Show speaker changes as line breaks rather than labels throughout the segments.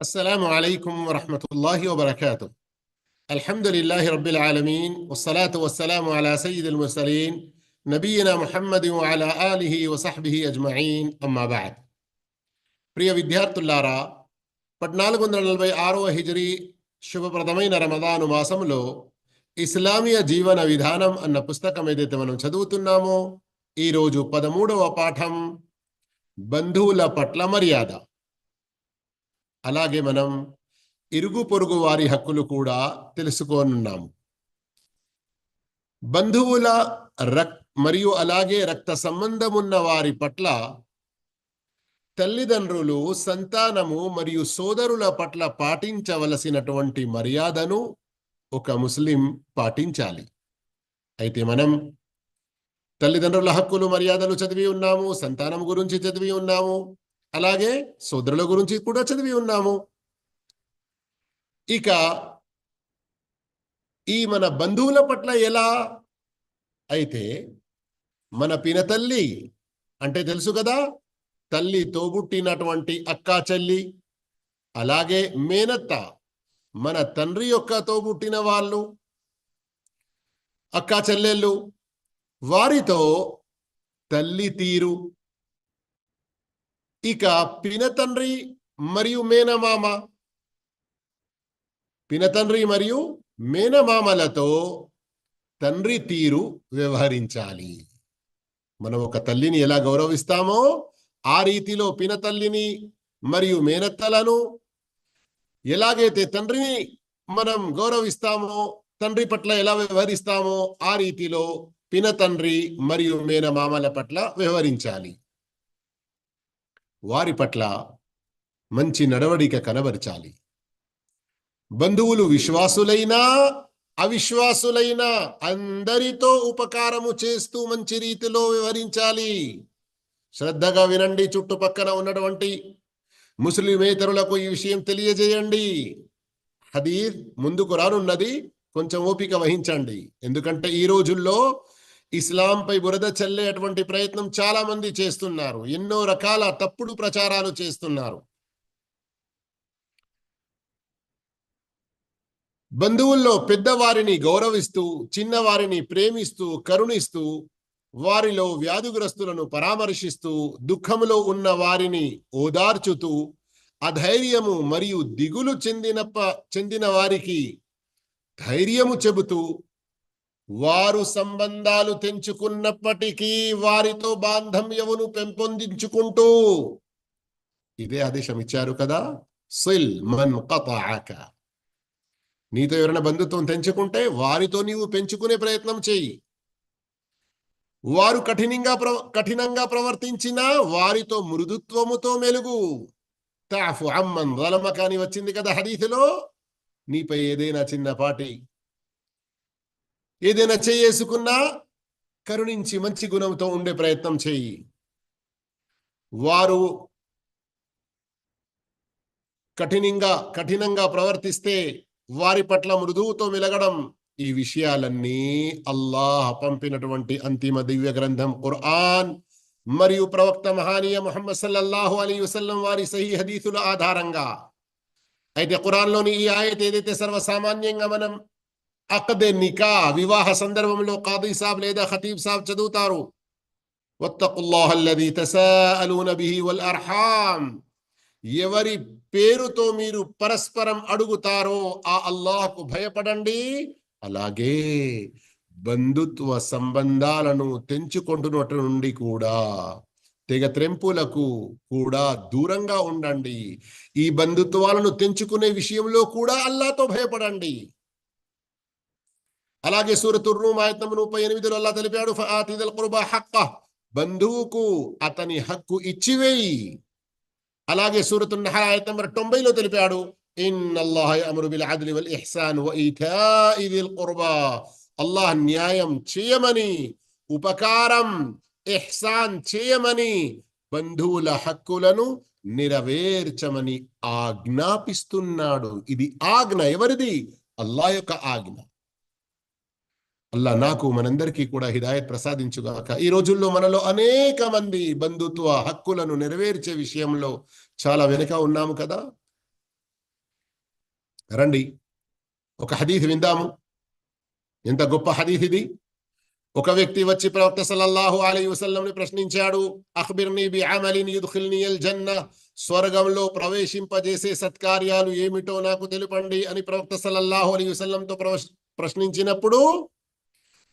السلام عليكم ورحمة الله وبركاته الحمد لله رب العالمين والصلاة والسلام على سيد المرسلين نبينا محمد وعلى آله وصحبه أجمعين أما بعد ప్రియ విద్యార్థులారా పద్నాలుగు వందల నలభై ఆరవ హిజరీ శుభప్రదమైన రమదాను మాసంలో ఇస్లామీయ జీవన విధానం అన్న పుస్తకం ఏదైతే మనం చదువుతున్నామో ఈరోజు పదమూడవ పాఠం బంధువుల పట్ల మర్యాద అలాగే మనం ఇరుగు పొరుగు వారి హక్కులు కూడా తెలుసుకోనున్నాము. బంధువుల రక్ మరియు అలాగే రక్త సంబంధమున్న వారి పట్ల తల్లిదండ్రులు సంతానము మరియు సోదరుల పట్ల పాటించవలసినటువంటి మర్యాదను ఒక ముస్లిం పాటించాలి. అయితే మనం తల్లిదండ్రుల హక్కులు మర్యాదలు చదివి ఉన్నాము సంతానం గురించి చదివి ఉన్నాము అలాగే సోదరుల గురించి కూడా చదివి ఉన్నాము. ఇక ఈ మన బంధువుల పట్ల ఎలా అయితే మన పినతల్లి అంటే తెలుసు కదా తల్లి తోబుట్టినటువంటి అక్కా చెల్లి అలాగే మేనత్త మన తండ్రి యొక్క తోబుట్టిన వాళ్ళు అక్కా చెల్లెళ్ళు వారితో తల్లి తీరు ఇక పినతండ్రి మరియు మేనమామ. పినతండ్రి మరియు మేనమామలతో తండ్రి తీరు వ్యవహరించాలి. మనం ఒక తల్లిని ఎలా గౌరవిస్తామో ఆ రీతిలో పినతల్లిని మరియు మేనత్తలను ఎలాగైతే తండ్రిని మనం గౌరవిస్తామో తండ్రి పట్ల ఎలా వ్యవహరిస్తామో ఆ రీతిలో పినతండ్రి మరియు మేనమామల పట్ల వ్యవహరించాలి. వారి పట్ల మంచి నడవడిక కనబరచాలి. బంధువులు విశ్వాసులైనా అవిశ్వాసులైనా అందరితో ఉపకారము చేస్తూ మంచి రీతిలో వ్యవహరించాలి. శ్రద్ధగా వినండి చుట్టుపక్కన ఉన్నటువంటి ముస్లిమేతరులకు ఈ విషయం తెలియజేయండి. హదీర్ ముందుకు రానున్నది కొంచెం ఓపిక వహించండి. ఎందుకంటే ఈ రోజుల్లో ఇస్లాంపై బురద చల్లేటువంటి ప్రయత్నం చాలా మంది చేస్తున్నారు. ఎన్నో రకాల తప్పుడు ప్రచారాలు చేస్తున్నారు. బంధువుల్లో పెద్దవారిని గౌరవిస్తూ చిన్నవారిని ప్రేమిస్తూ కరుణిస్తూ వారిలో వ్యాధిగ్రస్తులను పరామర్శిస్తూ దుఃఖములో ఉన్న వారిని ఓదార్చుతూ అధైర్యము మరియు దిగులు చెందినప్ప చెందిన వారికి ధైర్యము చెబుతూ వారు సంబంధాలు తెంచుకున్నప్పటికీ వారితో బాంధవ్యమును పెంపొందించుకుంటూ. ఇదే ఆదేశం ఇచ్చారు కదా. సిల్ మన్ కతాక నీతో ఎవరైనా బంధుత్వం తెంచుకుంటే వారితో నీవు పెంచుకునే ప్రయత్నం చేయి. వారు కఠినంగా ప్ర కఠినంగా ప్రవర్తించినా వారితో మృదుత్వముతో మెలుగు. తాఫు అమ్మన్ వలమ కాని వచ్చింది కదా హరీతిలో నీపై ఏదైనా చిన్నపాటి ఏదైనా చేయేసుకున్నా కరుణించి మంచి గుణంతో ఉండే ప్రయత్నం చేయి. వారు కఠినంగా కఠినంగా ప్రవర్తిస్తే వారి పట్ల మృదువుతో మెలగడం ఈ విషయాలన్నీ అల్లాహ్ పంపినటువంటి అంతిమ దివ్య గ్రంథం ఖుర్ఆన్ మరియు ప్రవక్త మహానీయ ముహమ్మద్ సల్లల్లాహు అలీ వసల్లం వారి సహీ హదీసుల ఆధారంగా. అయితే ఖురాన్లోని ఈ ఆయత ఏదైతే సర్వసామాన్యంగా మనం అక్కదే నికా వివాహ సందర్భంలో కాదీ సాబ్ లేదా ఖతీబ్ సాబ్ చదువుతారు. వల్ అర్హాం ఎవరి పేరుతో మీరు పరస్పరం అడుగుతారో ఆ అల్లాహకు భయపడండి. అలాగే బంధుత్వ సంబంధాలను తెంచుకుంటున్నట్టు నుండి కూడా తెగ త్రెంపులకు కూడా దూరంగా ఉండండి. ఈ బంధుత్వాలను తెంచుకునే విషయంలో కూడా అల్లాతో భయపడండి. అలాగే సూరతు రూమ్ ఆయత్నం ముప్పై ఎనిమిదిలో అల్లా తెలిపాడు ఫాతిదల్ కుర్బా హక్క బంధువుకు అతని హక్కు ఇచ్చివేయి. అలాగే సూరతు నహర్ ఆయత్ నంబర్ తొంభైలో తెలిపాడు అల్లాహ్ అల్లాహ్ న్యాయం చేయమని ఉపకారం ఎహ్సాన్ చేయమని బంధువుల హక్కులను నెరవేర్చమని ఆజ్ఞాపిస్తున్నాడు. ఇది ఆజ్ఞ ఎవరిది? అల్లా యొక్క ఆజ్ఞ. అల్లా నాకు మనందరికీ కూడా హిదాయత్ ప్రసాదించుగాక. ఈ రోజుల్లో మనలో అనేక మంది బంధుత్వ హక్కులను నెరవేర్చే విషయంలో చాలా వెనుక ఉన్నాము కదా? రండి. ఒక హదీఫ్ విందాము. ఎంత గొప్ప హదీఫ్ ఇది. ఒక వ్యక్తి వచ్చి ప్రవక్త సల్లల్లాహు అలీ వసల్లంని ప్రశ్నించాడు అఖ్బిర్ని బి అమలిన్ యుద్ఖిల్ని జన్న. స్వర్గంలో ప్రవేశింపజేసే సత్కార్యాలు ఏమిటో నాకు తెలుపండి అని ప్రవక్త సల్లల్లాహు అలీ వసల్లంతో ప్రశ్నించినప్పుడు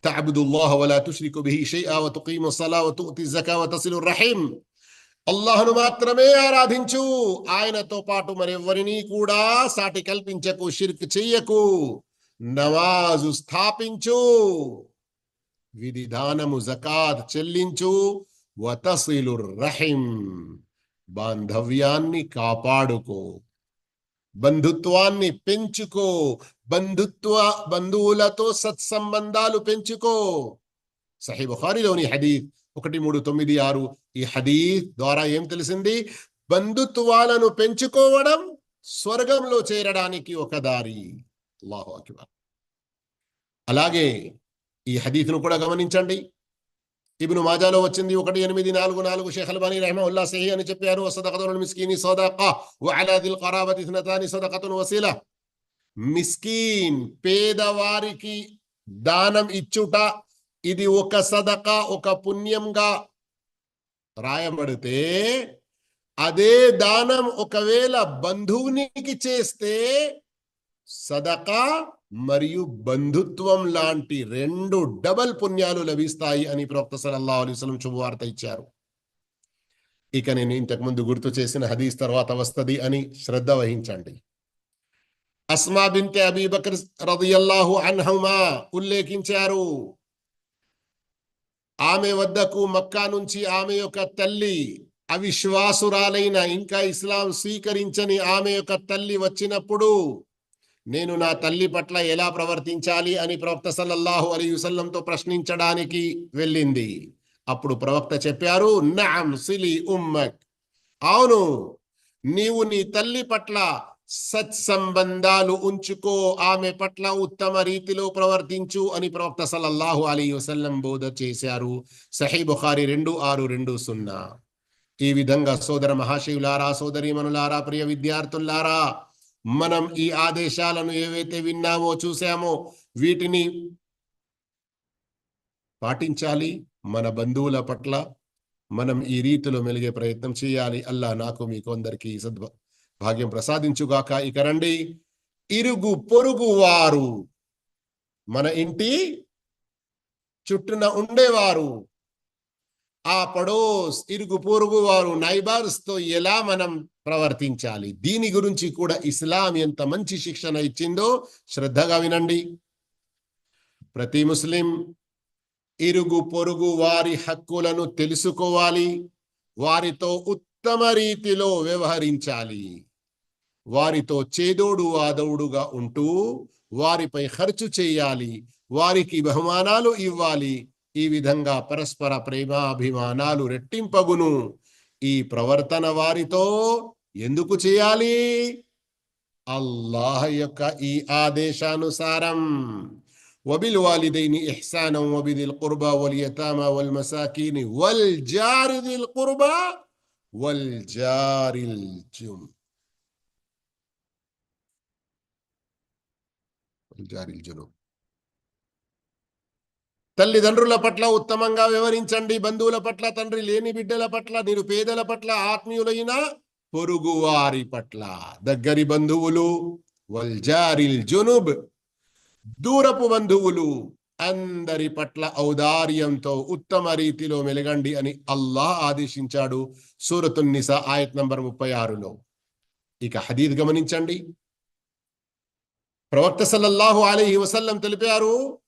تعبدullah ولا تشرك به شيئا وتقيم الصلاة وتؤتي الزكاة وتصل الرحم అల్లాహను మాత్రమే ఆరాధించు ఆయనతో పాటు మరెవ్వరినీ కూడా సాటి కల్పించకు షిర్క్ చెయ్యకు నమాజు స్థాపించు విధిదానము జకాత్ చెల్లించు వతసిలు రహిం బాంధవ్యాన్ని కాపాడుకో బంధుత్వాన్ని పెంచుకో బంధుత్వ బంధువులతో సత్సంబంధాలు పెంచుకో. సహీ బుఖారిలోని హదీద్ ఒకటి మూడు తొమ్మిది ఆరు. ఈ హదీద్ ద్వారా ఏం తెలిసింది? బంధుత్వాలను పెంచుకోవడం స్వర్గంలో చేరడానికి ఒక దారి. అల్లాహు అక్బర్. అలాగే ఈ హదీఫ్ను కూడా గమనించండి. ఇబ్ను మాజాలో వచ్చింది ఒకటి ఎనిమిది నాలుగు నాలుగు షేఖ్ అల్బానీ ఉల్లా సహీ అని చెప్పారు. సదకతుల్ మిస్కీని సదకా. వఅలా దిల్ ఖరాబతి ఇథ్నతాని సదకతున్ వసీలా. మిస్కీన్ పేదవారికి దానం ఇచ్చుట. ఇది ఒక సదక ఒక పుణ్యంగా రాయబడితే అదే దానం ఒకవేళ బంధువునికి చేస్తే సదక మరియు బంధుత్వం లాంటి రెండు డబల్ పుణ్యాలు లభిస్తాయి అని ప్రవక్త సలల్లా అలైహి శుభవార్త ఇచ్చారు. ఇక నేను ఇంతకు ముందు గుర్తు చేసిన హదీస్ తర్వాత వస్తది అని శ్రద్ధ వహించండి. అస్మా బింతే అబీబకర్ రదియల్లాహు అన్హమా ఉల్లేఖించారు. ఆమె వద్దకు మక్కా నుంచి ఆమె యొక్క తల్లి అవిశ్వాసురాలైన ఇంకా ఇస్లాం స్వీకరించని ఆమె యొక్క తల్లి వచ్చినప్పుడు నేను నా తల్లి పట్ల ఎలా ప్రవర్తించాలి అని ప్రవక్త సల్లల్లాహు అలీ వసల్లంతో ప్రశ్నించడానికి వెళ్ళింది. అప్పుడు ప్రవక్త చెప్పారు నామ్ సిలి ఉమ్మక్. అవును నీవు నీ తల్లి పట్ల సత్సంబంధాలు ఉంచుకో ఆమె పట్ల ఉత్తమ రీతిలో ప్రవర్తించు అని ప్రవక్త సల్లల్లాహు అలీ వసల్లం బోధ చేశారు. సహీ బుఖారి రెండు ఆరు రెండు సున్నా. ఈ విధంగా సోదర మహాశివులారా సోదరీమణులారా ప్రియ విద్యార్థులారా మనం ఈ ఆదేశాలను ఏవైతే విన్నామో చూసామో వీటిని పాటించాలి. మన బంధువుల పట్ల మనం ఈ రీతిలో మెలిగే ప్రయత్నం చేయాలి. అల్లా నాకు మీకు అందరికీ సద్భ భాగ్యం ప్రసాదించుగాక. ఇక రండి. ఇరుగు పొరుగు వారు. మన ఇంటి చుట్టూన ఉండేవారు. ఆ పడోస్ ఇరుగు పొరుగు వారు నైబార్స్తో ఎలా మనం ప్రవర్తించాలి? దీని గురించి కూడా ఇస్లాం ఎంత మంచి శిక్షణ ఇచ్చిందో శ్రద్ధగా వినండి. ప్రతి ముస్లిం ఇరుగు పొరుగు వారి హక్కులను తెలుసుకోవాలి. వారితో ఉత్తమ రీతిలో వ్యవహరించాలి. వారితో చేదోడు ఆదవుడుగా ఉంటూ వారిపై ఖర్చు చేయాలి. వారికి బహుమానాలు ఇవ్వాలి. ఈ విధంగా పరస్పర ప్రేమాభిమానాలు రెట్టింపగును. ఈ ప్రవర్తన వారితో ఎందుకు చేయాలి? అల్లాహ్ యొక్క ఈ ఆదేశానుసారం. వబిల్ వాలిదైని ఇహ్సానం వబిదిల్ కుర్బా వల్ యతామా వల్ మసాకీని వల్ జారిదిల్ కుర్బా వల్ విచారించును తల్లిదండ్రుల పట్ల ఉత్తమంగా వివరించండి. బంధువుల పట్ల తండ్రి లేని బిడ్డల పట్ల నిరుపేదల పట్ల ఆత్మీయులైన పొరుగువారి పట్ల. దగ్గరి బంధువులు వల్జారిల్ జునుబ్ దూరపు బంధువులు అందరి పట్ల ఔదార్యంతో ఉత్తమ రీతిలో మెలగండి అని అల్లాహ్ ఆదేశించాడు సూరతున్నిసా ఆయత్ నంబర్ ముప్పై ఆరులో. ఇక హదీద్ గమనించండి. ప్రవక్త సల్లల్లాహు అలైహి వసల్లం తెలిపారు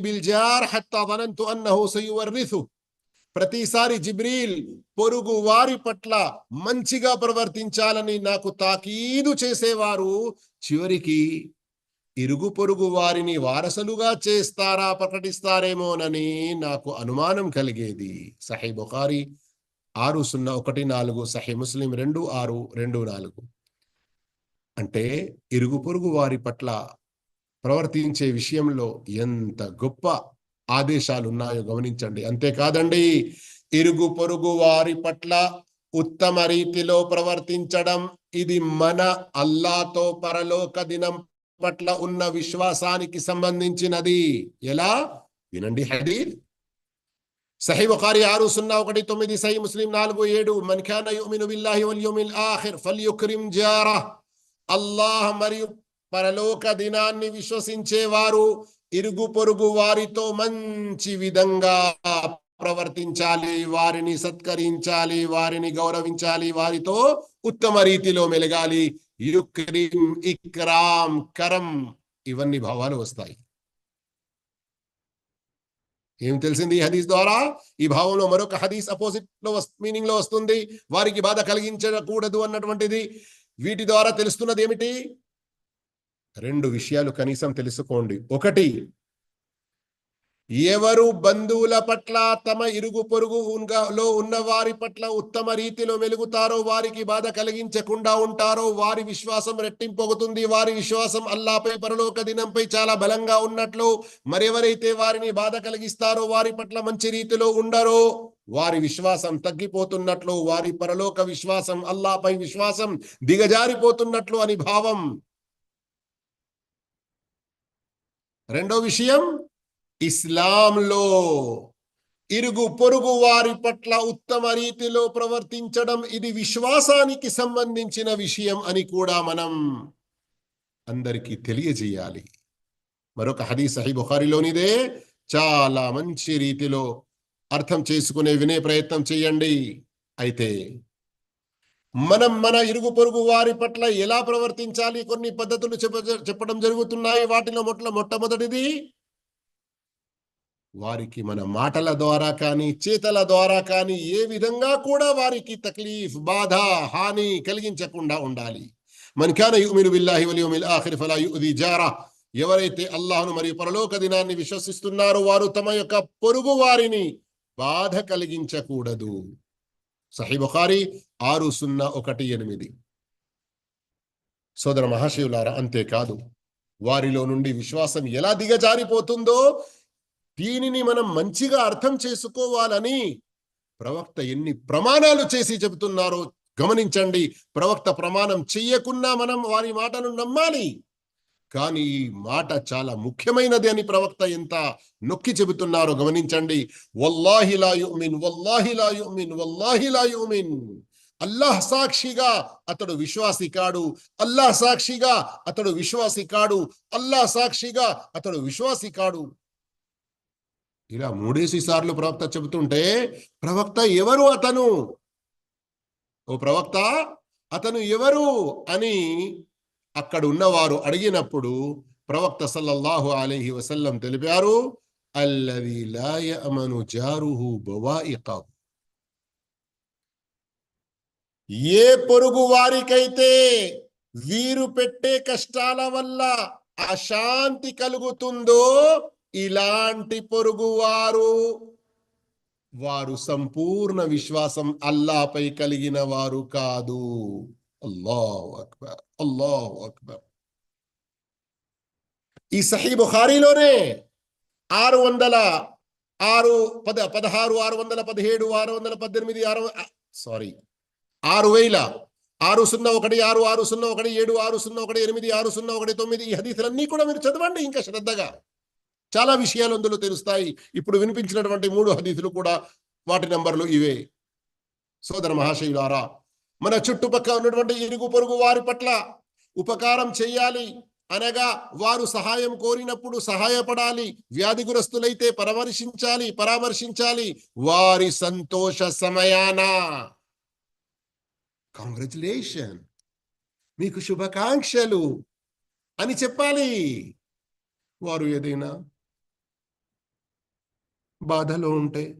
బిల్ జార్ ప్రతిసారి జిబ్రీల్ పొరుగు వారి పట్ల మంచిగా ప్రవర్తించాలని నాకు తాకీదు చేసేవారు చివరికి ఇరుగు పొరుగు వారిని వారసులుగా చేస్తారా ప్రకటిస్తారేమోనని నాకు అనుమానం కలిగేది. సహీ బుఖారి ఆరు సున్నా ఒకటి నాలుగు సహీ ముస్లిం రెండు ఆరు రెండు నాలుగు. అంటే ఇరుగు పొరుగు వారి పట్ల ప్రవర్తించే విషయంలో ఎంత గొప్ప ఆదేశాలు ఉన్నాయో గమనించండి. అంతేకాదండి ఇరుగు పొరుగు వారి పట్ల ఉత్తమ రీతిలో ప్రవర్తించడం ఇది మన అల్లాతో పరలోక దినం పట్ల ఉన్న విశ్వాసానికి సంబంధించినది. ఎలా? వినండి హదీర్ సహీ బుఖారి ఆరు సున్నా ఒకటి తొమ్మిది సహీ ముస్లిం నాలుగు ఏడు. మన్ ఖాన యుమిను బిల్లాహి వల్ యుమిల్ ఆఖిర్ ఫల్యుక్రిమ్ జారా అల్లాహ్ మరియు పరలోక దినాన్ని విశ్వసించేవారు ఇరుగు పొరుగు వారితో మంచి విధంగా ప్రవర్తించాలి వారిని సత్కరించాలి వారిని గౌరవించాలి వారితో ఉత్తమ రీతిలో మెలగాలి. యుక్రిం ఇక్రామ్ కరం ఇవన్నీ భావాలు వస్తాయి. ఏం తెలిసింది ఈ హదీస్ ద్వారా? ఈ భావంలో మరొక హదీస్ అపోజిట్లో మీనింగ్లో వస్తుంది. వారికి బాధ కలిగించకూడదు అన్నటువంటిది. వీటి ద్వారా తెలుస్తున్నది ఏమిటి రెండు విషయాలు కనీసం తెలుసుకోండి. ఒకటి ఎవరు బంధువుల పట్ల తమ ఇరుగు పొరుగు ఉన్న- లో ఉన్న వారి పట్ల ఉత్తమ రీతిలో మెలుగుతారో వారికి బాధ కలిగించకుండా ఉంటారో వారి విశ్వాసం రెట్టింపొగుతుంది. వారి విశ్వాసం అల్లాపై పరలోక దినంపై చాలా బలంగా ఉన్నట్లు మరెవరైతే వారిని బాధ కలిగిస్తారో వారి పట్ల మంచి రీతిలో ఉండరో వారి విశ్వాసం తగ్గిపోతున్నట్లు వారి పరలోక విశ్వాసం అల్లాపై విశ్వాసం దిగజారిపోతున్నట్లు అని భావం. రెండో విషయం ఇస్లాంలో ఇరుగు పొరుగు వారి పట్ల ఉత్తమ రీతిలో ప్రవర్తించడం ఇది విశ్వాసానికి సంబంధించిన విషయం అని కూడా మనం అందరికీ తెలియజేయాలి. మరొక హదీ సహీ బుఖారిలోనిదే చాలా మంచి రీతిలో అర్థం చేసుకునే వినే ప్రయత్నం చేయండి. అయితే మనం మన ఇరుగు పొరుగు వారి పట్ల ఎలా ప్రవర్తించాలి? కొన్ని పద్ధతులు చెప్ప చెప్పడం జరుగుతున్నాయి. వాటిలో మొట్ల మొట్టమొదటిది వారికి మన మాటల ద్వారా కానీ చేతల ద్వారా కానీ ఏ విధంగా కూడా వారికి తక్లీఫ్ బాధ హాని కలిగించకుండా ఉండాలి. మన్ కాన యుమిను బిల్లాహి వల్ యౌమిల్ ఆఖిర్ ఫలా యుది జారా. ఎవరైతే అల్లాహ్ను మరియు పరలోక దినాన్ని విశ్వసిస్తున్నారో వారు తమ యొక్క పొరుగు వారిని బాధ కలిగించకూడదు. సహీ బుఖారి ఆరు సున్నా ఒకటి ఎనిమిది. సోదర మహాశివులారా అంతేకాదు వారిలో నుండి విశ్వాసం ఎలా దిగజారిపోతుందో దీనిని మనం మంచిగా అర్థం చేసుకోవాలని ప్రవక్త ఎన్ని ప్రమాణాలు చేసి చెబుతున్నారో గమనించండి. ప్రవక్త ప్రమాణం చెయ్యకున్నా మనం వారి మాటను నమ్మాలి. కానీ ఈ మాట చాలా ముఖ్యమైనది అని ప్రవక్త ఎంత నొక్కి చెబుతున్నారో గమనించండి. వల్లాహి యుమిన్ వల్లాహి యుమిన్ వల్లాహి యుమిన్. అల్లాహ్ సాక్షిగా అతడు విశ్వాసి కాడు అల్లాహ్ సాక్షిగా అతడు విశ్వాసి కాడు అల్లాహ్ సాక్షిగా అతడు విశ్వాసి కాడు ఇలా మూడేసి సార్లు ప్రవక్త చెబుతుంటే ప్రవక్త ఎవరు అతను? ఓ ప్రవక్త అతను ఎవరు అని అక్కడ ఉన్నవారు అడిగినప్పుడు ప్రవక్త సల్లల్లాహు అలీహి వసల్లం తెలిపారు అల్లది జారుహు బవాయికహు ఏ పొరుగు వారికైతే వీరు పెట్టే కష్టాల వల్ల అశాంతి కలుగుతుందో ఇలాంటి పొరుగువారు వారు సంపూర్ణ విశ్వాసం అల్లాపై కలిగిన వారు కాదు. అల్లాహు అక్బర్ అల్లాహు అక్బర్ ఈ సహీ బుఖారీలోనే ఆరు వందల ఆరు పద పదహారు ఆరు వందల పదిహేడు ఆరు వందల పద్దెనిమిది ఆరు సారీ ఆరు వేల ఆరు సున్నా ఒకటి ఆరు ఆరు సున్నా ఒకటి ఏడు ఆరు సున్నా ఒకటి ఎనిమిది ఆరు సున్నా ఒకటి తొమ్మిది ఈ హదీసులన్నీ కూడా మీరు చదవండి ఇంకా శ్రద్ధగా చాలా విషయాలు అందులో తెలుస్తాయి. ఇప్పుడు వినిపించినటువంటి మూడు హదీసులు కూడా వాటి నంబర్లు ఇవే. సోదర మహాశయులారా మన చుట్టుపక్కల ఉన్నటువంటి ఇరుగు పొరుగు వారి పట్ల ఉపకారం చేయాలి అనగా వారు సహాయం కోరినప్పుడు సహాయపడాలి వ్యాధిగ్రస్తులైతే పరామర్శించాలి పరామర్శించాలి. వారి సంతోష సమయాన. కాంగ్రాచులేషన్ మీకు శుభాకాంక్షలు అని చెప్పాలి. వారు ఏదైనా బాధలో ఉంటే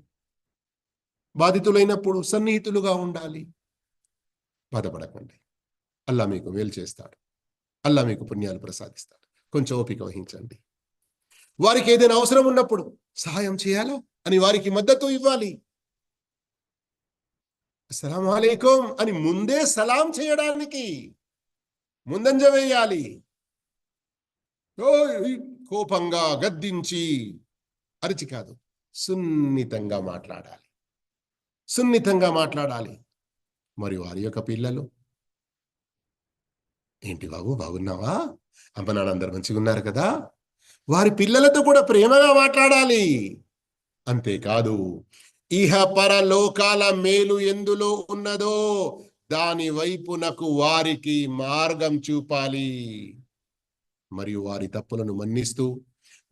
బాధితులైనప్పుడు సన్నిహితులుగా ఉండాలి. బాధపడకండి. అల్లా మీకు మేలు చేస్తాడు. అల్లా మీకు పుణ్యాలు ప్రసాదిస్తాడు. కొంచెం ఓపిక వహించండి. వారికి ఏదైనా అవసరం ఉన్నప్పుడు సహాయం చేయాలా? అని వారికి మద్దతు ఇవ్వాలి. అస్సలం అలైకుం అని ముందే సలాం చేయడానికి ముందంజ వేయాలి. కోపంగా గద్దించి అరిచి కాదు సున్నితంగా మాట్లాడాలి. సున్నితంగా మాట్లాడాలి. మరి వారి యొక్క పిల్లలు? ఏంటి బాబు బాగున్నావా? అమ్మ నాన్న అందరు మంచిగా ఉన్నారు కదా? వారి పిల్లలతో కూడా ప్రేమగా మాట్లాడాలి. అంతేకాదు ఇహ పరలోకాల మేలు ఎందులో ఉన్నదో దాని వైపునకు వారికి మార్గం చూపాలి. మరియు వారి తప్పులను మన్నిస్తూ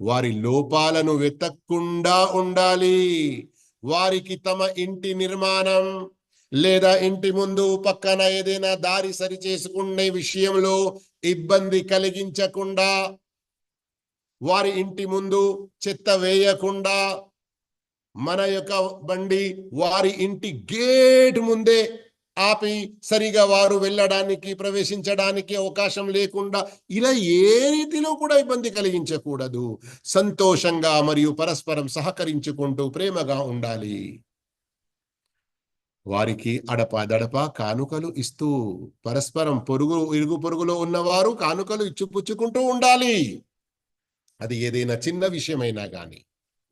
వారి లోపాలను వెతక్కుండా ఉండాలి. వారికి తమ ఇంటి నిర్మాణం లేదా ఇంటి ముందు పక్కన ఏదైనా దారి సరి చేసుకునే విషయంలో ఇబ్బంది కలిగించకుండా వారి ఇంటి ముందు చెత్త వేయకుండా మన యొక్క బండి వారి ఇంటి గేట్ ముందే ఆపి సరిగా వారు వెళ్ళడానికి ప్రవేశించడానికి అవకాశం లేకుండా ఇలా ఏ రీతిలో కూడా ఇబ్బంది కలిగించకూడదు. సంతోషంగా మరియు పరస్పరం సహకరించుకుంటూ ప్రేమగా ఉండాలి. వారికి అడప దడప కానుకలు ఇస్తూ పరస్పరం పొరుగు ఇరుగు పొరుగులో ఉన్నవారు కానుకలు ఇచ్చిపుచ్చుకుంటూ ఉండాలి. అది ఏదైనా చిన్న విషయమైనా కానీ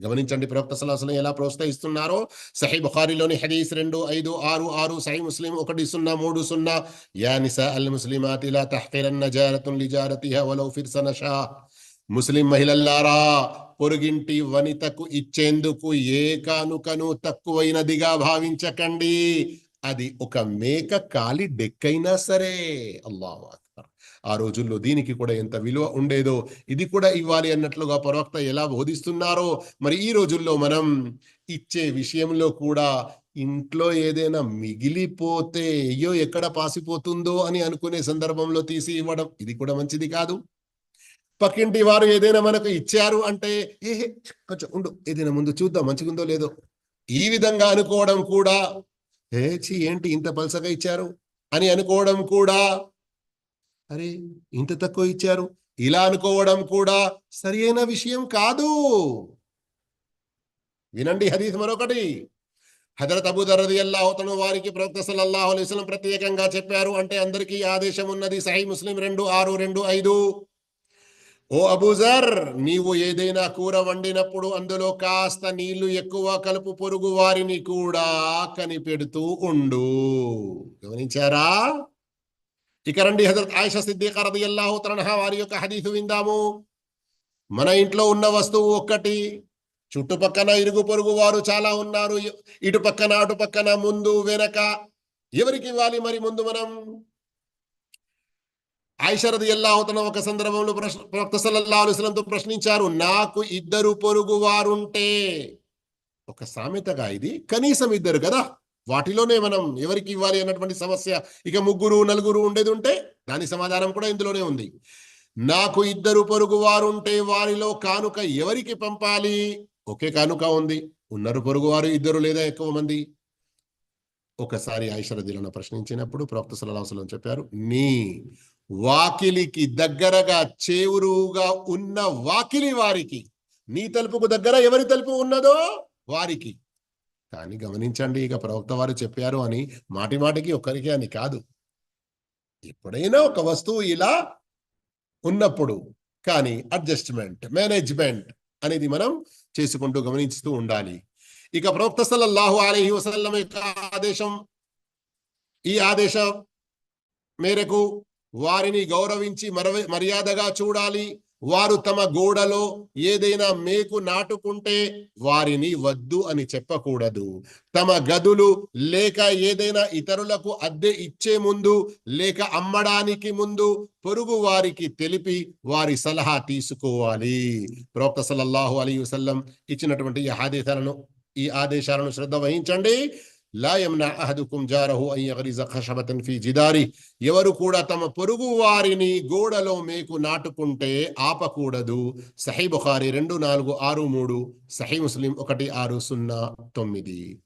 గమనించండి ప్రవక్త సలాసలం ఎలా ప్రోత్సహిస్తున్నారో. సహీ బుఖారిలోని హదీస్ రెండు ఐదు ఆరు ఆరు సహీ ముస్లిం ఒకటి సున్నా మూడు సున్నా. యా నిసా అల్ ముస్లిమాత్ ఇలా తహ్కిరన్న జారతున్ లిజారతిహా వలౌ ఫిర్సన షా ముస్లిం మహిళల్లారా పొరుగింటి వనితకు ఇచ్చేందుకు ఏ కానుకను తక్కువైనదిగా భావించకండి. అది ఒక మేక కాలి డెక్కైనా సరే. అల్లాహు అక్బర్. ఆ రోజుల్లో దీనికి కూడా ఎంత విలువ ఉండేదో ఇది కూడా ఇవ్వాలి అన్నట్లుగా ప్రవక్త ఎలా బోధిస్తున్నారో మరి ఈ రోజుల్లో మనం ఇచ్చే విషయంలో కూడా ఇంట్లో ఏదైనా మిగిలిపోతే అయ్యో ఎక్కడ పాసిపోతుందో అని అనుకునే సందర్భంలో తీసి ఇవ్వడం ఇది కూడా మంచిది కాదు. పక్కింటి వారు ఏదైనా మనకు ఇచ్చారు అంటే ఏ కొంచెం ఉండు ఏదైనా ముందు చూద్దాం మంచిగుందో లేదో. ఈ విధంగా అనుకోవడం కూడా ఏ ఛీ, ఏంటి ఇంత పలసగా ఇచ్చారు? అని అనుకోవడం కూడా అరే ఇంత తక్కువ ఇచ్చారు? ఇలా అనుకోవడం కూడా సరి అయిన విషయం కాదు. వినండి హరీస్ మరొకటి. హజరత్ అబూ దర్రది అల్లాహతను వారికి ప్రవక్త సల్లల్లాహు అలైహి ప్రత్యేకంగా చెప్పారు అంటే అందరికీ ఆదేశం ఉన్నది సహీ ముస్లిం రెండు ఆరు రెండు ఐదు. ఓ అబూజర్ నీవు ఏదైనా కూర వండినప్పుడు అందులో కాస్త నీళ్ళు ఎక్కువ కలుపు పొరుగు వారిని కూడా కనిపెడుతూ ఉండు. గమనించారా? ఇక రండి హజరత్ ఆయిష సిద్దిక రదియల్లాహు తనహా వారి యొక్క హదీసు విందాము. మన ఇంట్లో ఉన్న వస్తువు ఒక్కటి చుట్టుపక్కన ఇరుగు పొరుగు వారు చాలా ఉన్నారు ఇటు పక్కన అటు పక్కన ముందు వెనక ఎవరికి ఇవ్వాలి మరి ముందు మనం? ఆయిషరది ఎల్లాహుతన ఒక సందర్భంలో ప్రశ్న ప్రవక్త ప్రశ్నించారు నాకు ఇద్దరు పొరుగు వారుంటే ఒక సామెతగా ఇది. కనీసం ఇద్దరు కదా? వాటిలోనే మనం ఎవరికి ఇవ్వాలి అన్నటువంటి సమస్య ఇక ముగ్గురు నలుగురు ఉండేది ఉంటే దాని సమాధానం కూడా ఇందులోనే ఉంది. నాకు ఇద్దరు పొరుగు వారుంటే వారిలో కానుక ఎవరికి పంపాలి? ఒకే కానుక ఉంది. ఉన్నారు పొరుగు వారు ఇద్దరు లేదా ఎక్కువ మంది. ఒకసారి ఐషరదిలను ప్రశ్నించినప్పుడు ప్రవక్త సల్లల్లాహు చెప్పారు నీ వాకిలికి దగ్గరగా చేవురుగా ఉన్న వాకిలి వారికి నీ తలుపుకు దగ్గర ఎవరి తలుపు ఉన్నదో వారికి. కానీ గమనించండి ఇక ప్రవక్త వారు చెప్పారు అని మాటి మాటికి ఒక్కరికి అని కాదు. ఎప్పుడైనా ఒక వస్తువు ఇలా ఉన్నప్పుడు కానీ అడ్జస్ట్మెంట్ మేనేజ్మెంట్ అనేది మనం చేసుకుంటూ గమనిస్తూ ఉండాలి. ఇక ప్రవక్త సల్లల్లాహు అలైహి వసల్లం యొక్క ఆదేశం ఈ ఆదేశం మేరకు వారిని గౌరవించి మరవ మర్యాదగా చూడాలి. వారు తమ గోడలో ఏదైనా మేకు నాటుకుంటే వారిని వద్దు అని చెప్పకూడదు. తమ గదులు లేక ఏదైనా ఇతరులకు అద్దె ఇచ్చే ముందు లేక అమ్మడానికి ముందు పొరుగు వారికి తెలిపి వారి సలహా తీసుకోవాలి. ప్రవక్త సల్లల్లాహు అలీ వసల్లం ఇచ్చినటువంటి ఈ ఆదేశాలను ఈ ఆదేశాలను శ్రద్ధ వహించండి. లా అహదుకుం జారహు ఖషబతన్ ఫీ జిదారి. ఎవరు కూడా తమ పొరుగు వారిని గోడలో మేకు నాటుకుంటే ఆపకూడదు. సహీ బుఖారి రెండు నాలుగు ఆరు మూడు సహీ ముస్లిం ఒకటి ఆరు సున్నా తొమ్మిది.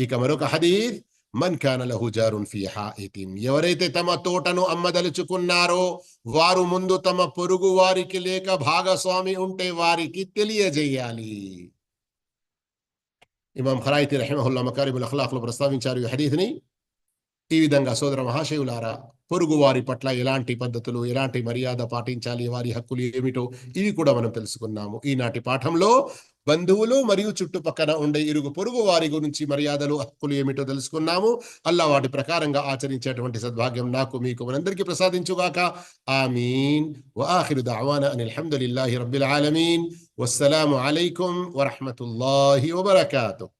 ఇక మరొక హదీద్ మన్ కాన లహు జారున్ ఫీ హాయితిన్ ఎవరైతే తమ తోటను అమ్మదలుచుకున్నారో వారు ముందు తమ పొరుగు వారికి లేక భాగస్వామి ఉంటే వారికి తెలియజేయాలి. ఇమాం ఖరాయితి రహిమహుల్లా మకారిబుల్ అఖ్లాఖ్లో ప్రస్తావించారు. ఈ హదీత్ని ఈ విధంగా సోదర మహాశయులారా పొరుగు వారి పట్ల ఎలాంటి పద్ధతులు ఎలాంటి మర్యాద పాటించాలి వారి హక్కులు ఏమిటో ఇవి కూడా మనం తెలుసుకున్నాము. ఈనాటి పాఠంలో బంధువులు మరియు చుట్టుపక్కన ఉండే ఇరుగు పొరుగు వారి గురించి మర్యాదలు హక్కులు ఏమిటో తెలుసుకున్నాము. అల్లా వాటి ప్రకారంగా ఆచరించేటువంటి సద్భాగ్యం నాకు మీకు మనందరికీ ప్రసాదించుగాక. ఆమీన్. వాఖిరు దఅవానా అని అల్హమ్దుల్లాహి రబ్బిల్ ఆలమీన్. వస్సలాము అలైకుం వరహమతుల్లాహి వబరకాతుహు